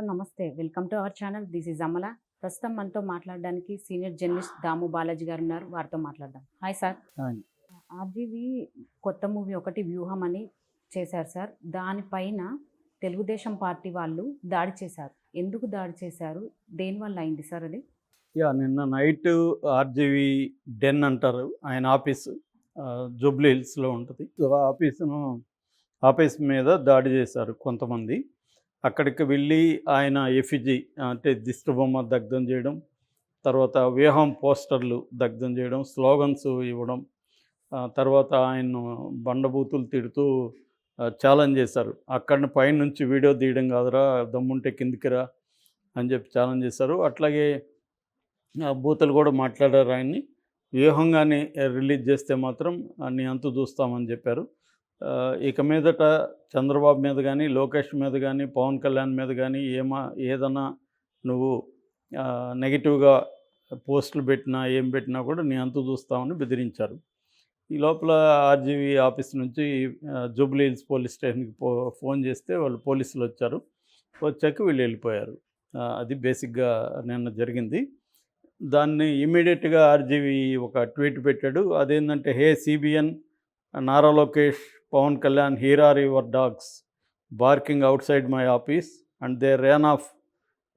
Hello నమస్తే. Welcome to our channel. This is Amala. ప్రస్తుతం మనతో మాట్లాడడానికి సీనియర్ జర్నలిస్ట్ దాము బాలాజీ గారు ఉన్నారు. వారితో మాట్లాడదాం. Hi sir. ఆర్జీవి కొత్త మూవీ ఒకటి వ్యూహం అని చేశారు సార్. దానిపైన తెలుగుదేశం పార్టీ వాళ్ళు దాడి చేశారు. ఎందుకు దాడి చేశారు? దేనివల్ల అయింది సార్ అది? యా నిన్న నైట్ ఆర్జీవి డెన్ అంటారు. ఆయన ఆఫీసు జూబ్లీ హిల్స్లో ఉంటుంది. ఆఫీసును ఆఫీస్ మీద దాడి చేశారు కొంతమంది. అక్కడికి వెళ్ళి ఆయన ఎఫిజీ అంటే దిష్టిబొమ్మ దగ్ధం చేయడం తర్వాత వ్యూహం పోస్టర్లు దగ్ధం చేయడం స్లోగన్స్ ఇవ్వడం తర్వాత ఆయన బండబూతులు తిడుతూ ఛాలెంజ్ చేశారు. అక్కడిని పైనుంచి వీడియో తీయడం కాదురా దమ్ముంటే కిందికి రా అని చెప్పి ఛాలెంజ్ చేశారు. అట్లాగే బూతులు కూడా మాట్లాడారు ఆయన్ని. వ్యూహంగానే రిలీజ్ చేస్తే మాత్రం నీ అంతు చూస్తామని చెప్పారు. ఇక మీదట చంద్రబాబు మీద కానీ లోకేష్ మీద కానీ పవన్ కళ్యాణ్ మీద కానీ ఏమా ఏదన్నా నువ్వు నెగిటివ్గా పోస్టులు పెట్టినా ఏం పెట్టినా కూడా నీ అంతు చూస్తామని బెదిరించారు. ఈ లోపల ఆర్జీవీ ఆఫీస్ నుంచి ఆ, జూబ్లీ హిల్స్ పోలీస్ స్టేషన్కి పో ఫోన్ చేస్తే వాళ్ళు పోలీసులు వచ్చారు. వచ్చాక వీళ్ళు వెళ్ళిపోయారు. అది బేసిక్గా నిన్న జరిగింది. దాన్ని ఇమీడియట్గా ఆర్జీవీ ఒక ట్వీట్ పెట్టాడు. అదేంటంటే hey CBN Nara Lokesh Pawan Kalyan here are your dogs barking outside my office and they ran off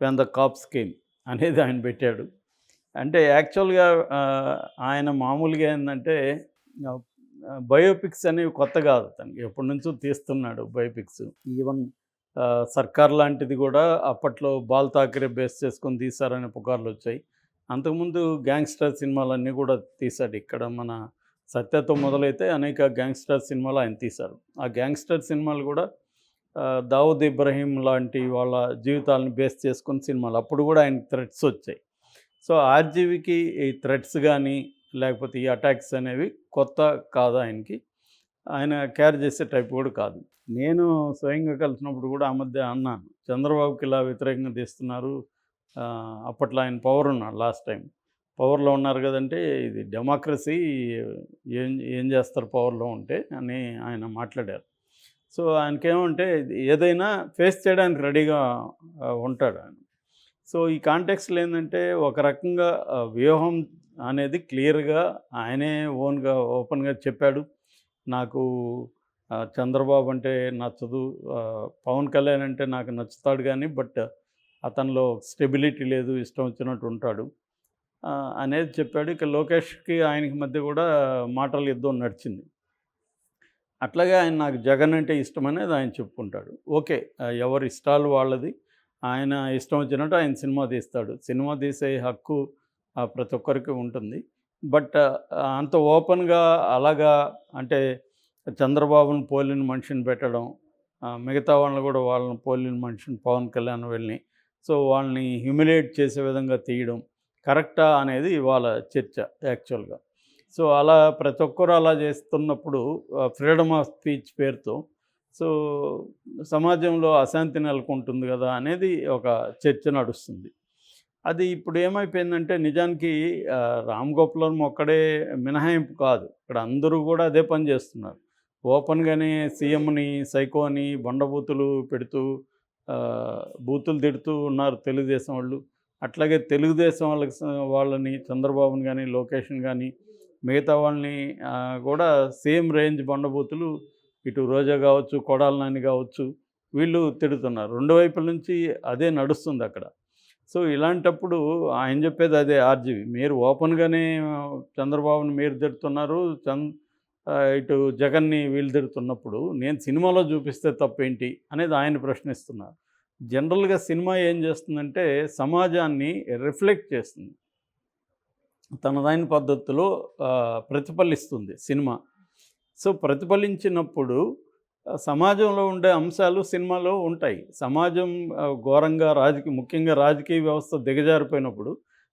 when the cops came అనేది ఆయన పెట్టాడు. అంటే యాక్చువల్గా ఆయన మామూలుగా ఏంటంటే బయోపిక్స్ అనేవి కొత్త కాదు తనకి ఎప్పటి నుంచో తీస్తున్నాడు బయోపిక్స్. ఈవెన్ సర్కార్ లాంటిది కూడా అప్పట్లో బాల్ తాకరే బేస్ చేసుకొని తీశారనే పుకార్లు వచ్చాయి. అంతకుముందు గ్యాంగ్స్టర్ సినిమాలన్నీ కూడా తీశాడు. ఇక్కడ మన సత్యతో మొదలైతే అనేక గ్యాంగ్స్టర్ సినిమాలు ఆయన తీశారు. ఆ గ్యాంగ్స్టర్ సినిమాలు కూడా దావుద్ ఇబ్రహీం లాంటి వాళ్ళ జీవితాలను బేస్ చేసుకుని సినిమాలు. అప్పుడు కూడా ఆయన థ్రెట్స్ వచ్చాయి. సో ఆర్జీవికి ఈ థ్రెట్స్ కానీ లేకపోతే ఈ అటాక్స్ అనేవి కొత్త కాదు ఆయనకి? ఆయన క్యారీ చేసే టైప్ కూడా కాదు. నేను స్వయంగా కలిసినప్పుడు కూడా ఆ మధ్య అన్నాను చంద్రబాబుకి ఇలా వ్యతిరేకంగా తీస్తున్నారు అప్పట్లో ఆయన పవర్ ఉన్నాడు లాస్ట్ టైం పవర్లో ఉన్నారు కదంటే ఇది డెమోక్రసీ ఏం ఏం చేస్తారు పవర్లో ఉంటే అని ఆయన మాట్లాడారు. సో ఆయనకేమంటే ఏదైనా ఫేస్ చేయడానికి రెడీగా ఉంటాడు ఆయన. సో ఈ కాంటెక్స్లో ఏంటంటే ఒక రకంగా వ్యూహం అనేది క్లియర్గా ఆయనే ఓన్గా ఓపెన్గా చెప్పాడు. నాకు చంద్రబాబు అంటే నచ్చదు పవన్ కళ్యాణ్ అంటే నాకు నచ్చుతాడు కానీ బట్ అతనిలో స్టెబిలిటీ లేదు ఇష్టం వచ్చినట్టు ఉంటాడు. అనేది చెప్పాడు. ఇక లోకేష్కి ఆయనకి మధ్య కూడా మాటల యుద్ధం నడిచింది. అట్లాగే ఆయన నాకు జగన్ అంటే ఇష్టం అనేది ఆయన చెప్పుకుంటాడు. ఓకే ఎవరి ఇష్టాలు వాళ్ళది. ఆయన ఇష్టం వచ్చినట్టు ఆయన సినిమా తీస్తాడు. సినిమా తీసే హక్కు ప్రతి ఒక్కరికి ఉంటుంది. బట్ అంత ఓపెన్గా అలాగా అంటే చంద్రబాబును పోలిన మనిషిని పెట్టడం మిగతా వాళ్ళని కూడా వాళ్ళని పోలిన మనిషిని పవన్ కళ్యాణ్ వెళ్ళి సో వాళ్ళని హ్యూమిలేట్ చేసే విధంగా తీయడం కరెక్టా అనేది ఇవాళ చర్చ యాక్చువల్గా. సో అలా ప్రతి ఒక్కరు అలా చేస్తున్నప్పుడు ఫ్రీడమ్ ఆఫ్ స్పీచ్ పేరుతో సో సమాజంలో అశాంతి నెలకొంటుంది కదా అనేది ఒక చర్చ నడుస్తుంది. అది ఇప్పుడు ఏమైపోయిందంటే నిజానికి రామ్ గోపాలం ఒక్కడే మినహాయింపు కాదు. ఇక్కడ అందరూ కూడా అదే పని చేస్తున్నారు. ఓపెన్గానే సీఎంని సైకోని బొండబూతులు బండబూతులు పెడుతూ బూతులు తిడుతూ ఉన్నారు తెలుగుదేశం వాళ్ళు. అట్లాగే తెలుగుదేశం వాళ్ళకి వాళ్ళని చంద్రబాబుని కానీ లోకేష్ని కానీ మిగతా వాళ్ళని కూడా సేమ్ రేంజ్ బండబూతులు ఇటు రోజా కావచ్చు కొడాల నాని కావచ్చు వీళ్ళు తిడుతున్నారు. రెండు వైపుల నుంచి అదే నడుస్తుంది అక్కడ. సో ఇలాంటప్పుడు ఆయన చెప్పేది అదే ఆర్జీవి. మీరు ఓపెన్గానే చంద్రబాబుని మీరు తిడుతున్నారు చంద్ ఇటు జగన్ని వీళ్ళు తిడుతున్నప్పుడు నేను సినిమాలో చూపిస్తే తప్పేంటి అనేది ఆయన ప్రశ్నిస్తున్నారు. జనరల్గా సినిమా ఏం చేస్తుందంటే సమాజాన్ని రిఫ్లెక్ట్ చేస్తుంది. తనదైన పద్ధతిలో ప్రతిఫలిస్తుంది సినిమా. సో ప్రతిఫలించినప్పుడు సమాజంలో ఉండే అంశాలు సినిమాలో ఉంటాయి. సమాజం ఘోరంగా రాజకీయ ముఖ్యంగా రాజకీయ వ్యవస్థ దిగజారిపోయినప్పుడు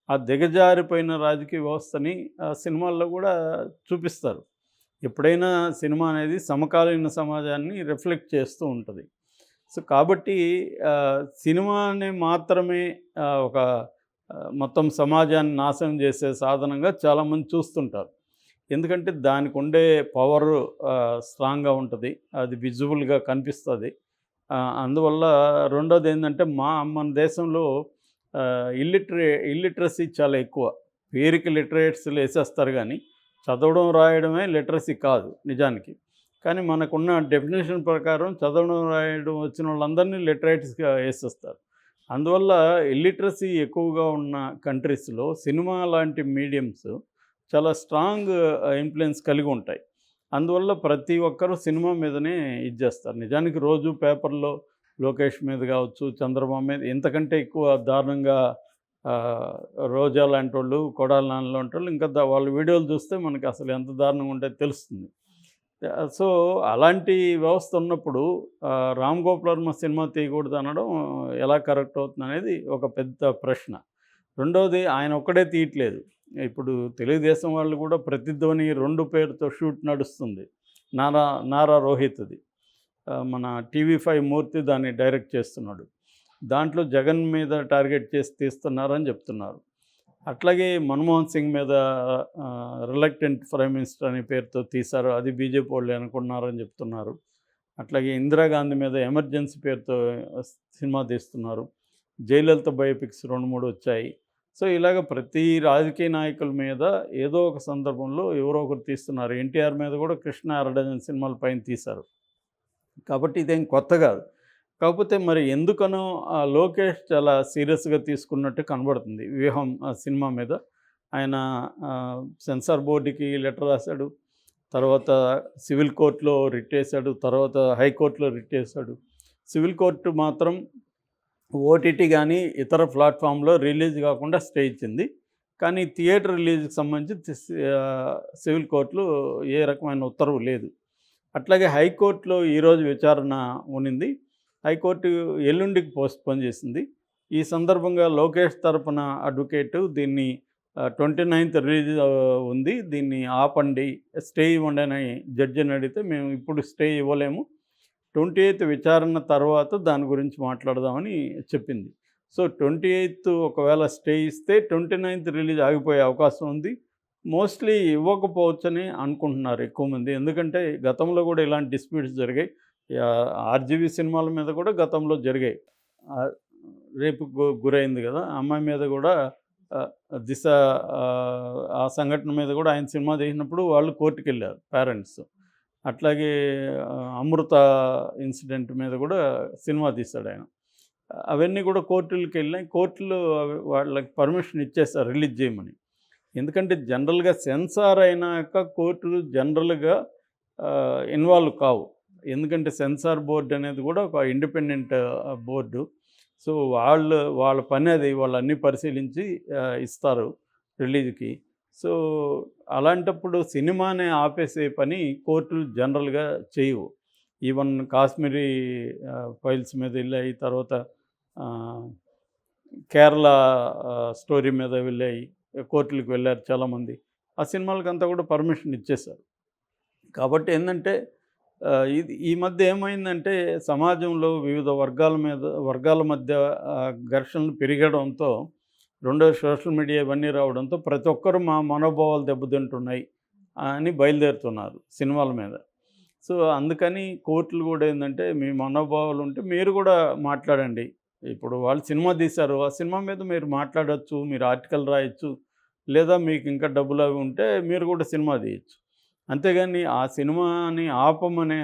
ఆ దిగజారిపోయిన రాజకీయ వ్యవస్థని ఆ, సినిమాల్లో కూడా చూపిస్తారు. ఎప్పుడైనా సినిమా అనేది సమకాలీన సమాజాన్ని రిఫ్లెక్ట్ చేస్తూ ఉంటుంది. సో కాబట్టి సినిమాని మాత్రమే ఒక మొత్తం సమాజాన్ని నాశనం చేసే సాధనంగా చాలామంది చూస్తుంటారు. ఎందుకంటే దానికి ఉండే పవర్ స్ట్రాంగ్గా ఉంటుంది. అది విజువల్గా కనిపిస్తుంది. అందువల్ల రెండోది ఏంటంటే మా మన దేశంలో ఇల్లిటరే ఇల్లిటరసీ చాలా ఎక్కువ. పేరుకి లిటరేట్స్ వేసేస్తారు కానీ చదవడం రాయడమే లిటరసీ కాదు నిజానికి. కానీ మనకున్న డెఫినేషన్ ప్రకారం చదవడం రాయడం వచ్చిన వాళ్ళందరినీ లిటరేట్స్గా వేసేస్తారు. అందువల్ల ఇల్లిటరసీ ఎక్కువగా ఉన్న కంట్రీస్లో సినిమా లాంటి మీడియంస్ చాలా స్ట్రాంగ్ ఇన్ఫ్లుయెన్స్ uh, కలిగి ఉంటాయి. అందువల్ల ప్రతి ఒక్కరూ సినిమా మీదనే ఇది చేస్తారు. నిజానికి రోజు పేపర్లో లోకేష్ మీద కావచ్చు చంద్రబాబు మీద ఇంతకంటే ఎక్కువ దారుణంగా రోజా లాంటి వాళ్ళు కొడాలి నాన్న లాంటి వాళ్ళు ఇంకా వాళ్ళ వీడియోలు చూస్తే మనకి అసలు ఎంత దారుణంగా ఉంటే తెలుస్తుంది. సో అలాంటి వ్యవస్థ ఉన్నప్పుడు రామ్ గోపాల్ వర్మ సినిమా తీయకూడదు అనడం ఎలా కరెక్ట్ అవుతుంది అనేది ఒక పెద్ద ప్రశ్న. రెండవది ఆయన ఒక్కడే తీయట్లేదు. ఇప్పుడు తెలుగుదేశం వాళ్ళు కూడా ప్రతిధ్వని రెండు పేరుతో షూట్ నడుస్తుంది. నారా నారా రోహిత్ది. మన టీవీ ఫైవ్ మూర్తి దాన్ని డైరెక్ట్ చేస్తున్నాడు. దాంట్లో జగన్ మీద టార్గెట్ చేసి తీస్తున్నారని చెప్తున్నారు. అట్లాగే మన్మోహన్ సింగ్ మీద రిలక్టెంట్ ప్రైమ్ మినిస్టర్ అనే పేరుతో తీశారు. అది బీజేపీ వాళ్ళు అనుకున్నారని చెప్తున్నారు. అట్లాగే ఇందిరాగాంధీ మీద ఎమర్జెన్సీ పేరుతో సినిమా తీస్తున్నారు. జయలలిత బయోపిక్స్ రెండు మూడు వచ్చాయి. సో ఇలాగ ప్రతి రాజకీయ నాయకుల మీద ఏదో ఒక సందర్భంలో ఎవరో ఒకరు తీస్తున్నారు. ఎన్టీఆర్ మీద కూడా కృష్ణ అరడజన్ సినిమాల పైన తీశారు. కాబట్టి ఇదేం కొత్త కాదు. కాకపోతే మరి ఎందుకనో ఆ లోకేష్ చాలా సీరియస్గా తీసుకున్నట్టు కనబడుతుంది. వ్యూహం ఆ సినిమా మీద. ఆయన సెన్సార్ బోర్డుకి లెటర్ రాశాడు. తర్వాత సివిల్ కోర్టులో రిట్ వేశాడు తర్వాత హైకోర్టులో రిట్ వేశాడు సివిల్ కోర్టు మాత్రం ఓటీటీ కానీ ఇతర ప్లాట్ఫామ్లో రిలీజ్ కాకుండా స్టే ఇచ్చింది. కానీ థియేటర్ రిలీజ్కి సంబంధించి సివిల్ కోర్టులో ఏ రకమైన ఉత్తర్వు లేదు. అట్లాగే హైకోర్టులో ఈరోజు విచారణ ఉనింది. హైకోర్టు ఎల్లుండికి పోస్ట్పోన్ చేసింది. ఈ సందర్భంగా లోకేష్ తరపున అడ్వకేట్ దీన్ని ట్వంటీ నైన్త్ రిలీజ్ ఉంది. దీన్ని ఆపండి స్టే ఇవ్వండి అని జడ్జిని అడిగితే మేము ఇప్పుడు స్టే ఇవ్వలేము. ట్వంటీ ఎయిత్ విచారణ తర్వాత దాని గురించి మాట్లాడదామని చెప్పింది. సో ట్వంటీ ఎయిత్ ఒకవేళ స్టే ఇస్తే ట్వంటీ నైన్త్ రిలీజ్ ఆగిపోయే అవకాశం ఉంది. మోస్ట్లీ ఇవ్వకపోవచ్చని అనుకుంటున్నారు ఎక్కువ మంది. ఎందుకంటే గతంలో కూడా ఇలాంటి డిస్ప్యూట్స్ జరిగాయి. ఆర్జీవీ సినిమాల మీద కూడా గతంలో జరిగాయి. రేపు గురైంది కదా అమ్మాయి మీద కూడా దిశ ఆ, సంఘటన మీద కూడా ఆయన సినిమా తీసినప్పుడు వాళ్ళు కోర్టుకు వెళ్ళారు పేరెంట్స్. అట్లాగే అమృత ఇన్సిడెంట్ మీద కూడా సినిమా తీశాడు ఆయన. అవన్నీ కూడా కోర్టులకు వెళ్ళినాయి. కోర్టులు వాళ్ళకి పర్మిషన్ ఇచ్చేస్తారు రిలీజ్ చేయమని. ఎందుకంటే జనరల్గా సెన్సార్ అయినాక కోర్టులు జనరల్గా ఇన్వాల్వ్ కావు. ఎందుకంటే సెన్సార్ బోర్డు అనేది కూడా ఒక ఇండిపెండెంట్ బోర్డు. సో వాళ్ళు వాళ్ళ పని అది వాళ్ళు అన్నీ పరిశీలించి ఇస్తారు రిలీజ్కి. సో అలాంటప్పుడు సినిమానే ఆపేసే పని కోర్టులు జనరల్గా చేయవు. ఈవెన్ కాశ్మీరీ ఫైల్స్ మీద వెళ్ళాయి తర్వాత కేరళ స్టోరీ మీద వెళ్ళాయి కోర్టులకు వెళ్ళారు చాలామంది. ఆ సినిమాలకంతా కూడా పర్మిషన్ ఇచ్చేశారు. కాబట్టి ఏంటంటే ఇది ఈ మధ్య ఏమైందంటే సమాజంలో వివిధ వర్గాల మీద వర్గాల మధ్య ఘర్షణలు పెరగడంతో రెండో సోషల్ మీడియా ఇవన్నీ రావడంతో ప్రతి ఒక్కరు మా మనోభావాలు దెబ్బతింటున్నాయి అని బయలుదేరుతున్నారు సినిమాల మీద. సో అందుకని కోర్టులు కూడా ఏంటంటే మీ మనోభావాలు ఉంటే మీరు కూడా మాట్లాడండి. ఇప్పుడు వాళ్ళు సినిమా తీశారు ఆ సినిమా మీద మీరు మాట్లాడచ్చు మీరు ఆర్టికల్ రాయొచ్చు లేదా మీకు ఇంకా డబ్బులు అవి ఉంటే మీరు కూడా సినిమా తీయచ్చు. అంతేగాని ఆ సినిమాని ఆపమనే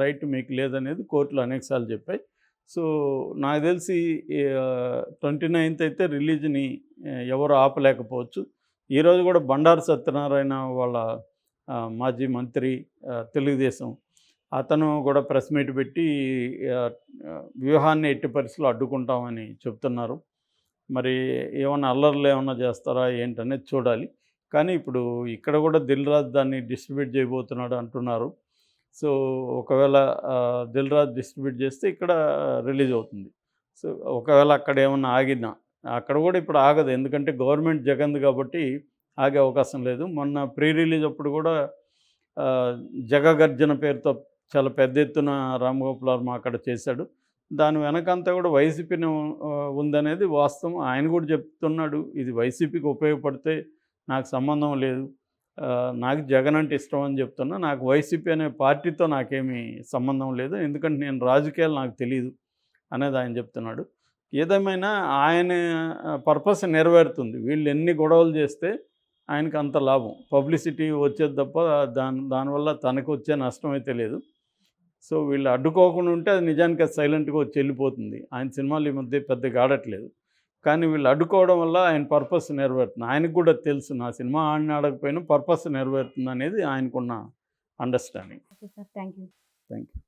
రైట్ మీకు లేదనేది కోర్టులు అనేకసార్లు చెప్పాయి. సో నాకు తెలిసి ట్వంటీ నైన్త్ అయితే రిలీజ్ని ఎవరు ఆపలేకపోవచ్చు. ఈరోజు కూడా బండారు సత్యనారాయణ వాళ్ళ మాజీ మంత్రి తెలుగుదేశం అతను కూడా ప్రెస్ మీట్ పెట్టి వ్యూహాన్ని ఎట్టి పరిస్థితులు అడ్డుకుంటామని చెప్తున్నారు. మరి ఏమన్నా అల్లర్లు ఏమన్నా చేస్తారా ఏంటనేది చూడాలి. కానీ ఇప్పుడు ఇక్కడ కూడా దిల్రాజ్ దాన్ని డిస్ట్రిబ్యూట్ చేయబోతున్నాడు అంటున్నారు. సో ఒకవేళ దిల్రాజ్ దిల్ డిస్ట్రిబ్యూట్ చేస్తే ఇక్కడ రిలీజ్ అవుతుంది. సో ఒకవేళ అక్కడ ఏమన్నా ఆగినా అక్కడ కూడా ఇప్పుడు ఆగదు. ఎందుకంటే గవర్నమెంట్ జగన్ది కాబట్టి ఆగే అవకాశం లేదు. మొన్న ప్రీ రిలీజ్ అప్పుడు కూడా జగగర్జన పేరుతో చాలా పెద్ద ఎత్తున రామగోపాల్ వర్మ అక్కడ చేశాడు. దాని వెనకంతా కూడా వైసీపీని ఉందనేది వాస్తవం. ఆయన కూడా చెప్తున్నాడు ఇది వైసీపీకి ఉపయోగపడితే నాకు సంబంధం లేదు. నాకు జగన్ అంటే ఇష్టం అని చెప్తున్నా నాకు వైసీపీ అనే పార్టీతో నాకేమీ సంబంధం లేదు. ఎందుకంటే నేను రాజకీయాలు నాకు తెలియదు అనేది ఆయన చెప్తున్నాడు. ఏదేమైనా ఆయన పర్పస్ నెరవేరుతుంది. వీళ్ళు ఎన్ని గొడవలు చేస్తే ఆయనకు అంత లాభం. పబ్లిసిటీ వచ్చేది తప్ప దాని దానివల్ల తనకు వచ్చే నష్టం అయితే లేదు. సో వీళ్ళు అడ్డుకోకుండా ఉంటే అది నిజానికి అది సైలెంట్గా వచ్చి వెళ్ళిపోతుంది. ఆయన సినిమాలు ఈ మధ్య పెద్దగా ఆడట్లేదు. కానీ వీళ్ళు అడ్డుకోవడం వల్ల ఆయన పర్పస్ నెరవేరుతుంది. ఆయనకు కూడా తెలుసు నా సినిమా ఆడిన ఆడకపోయినా పర్పస్ నెరవేరుతుంది అనేది ఆయనకున్న understanding okay sir thank you thank you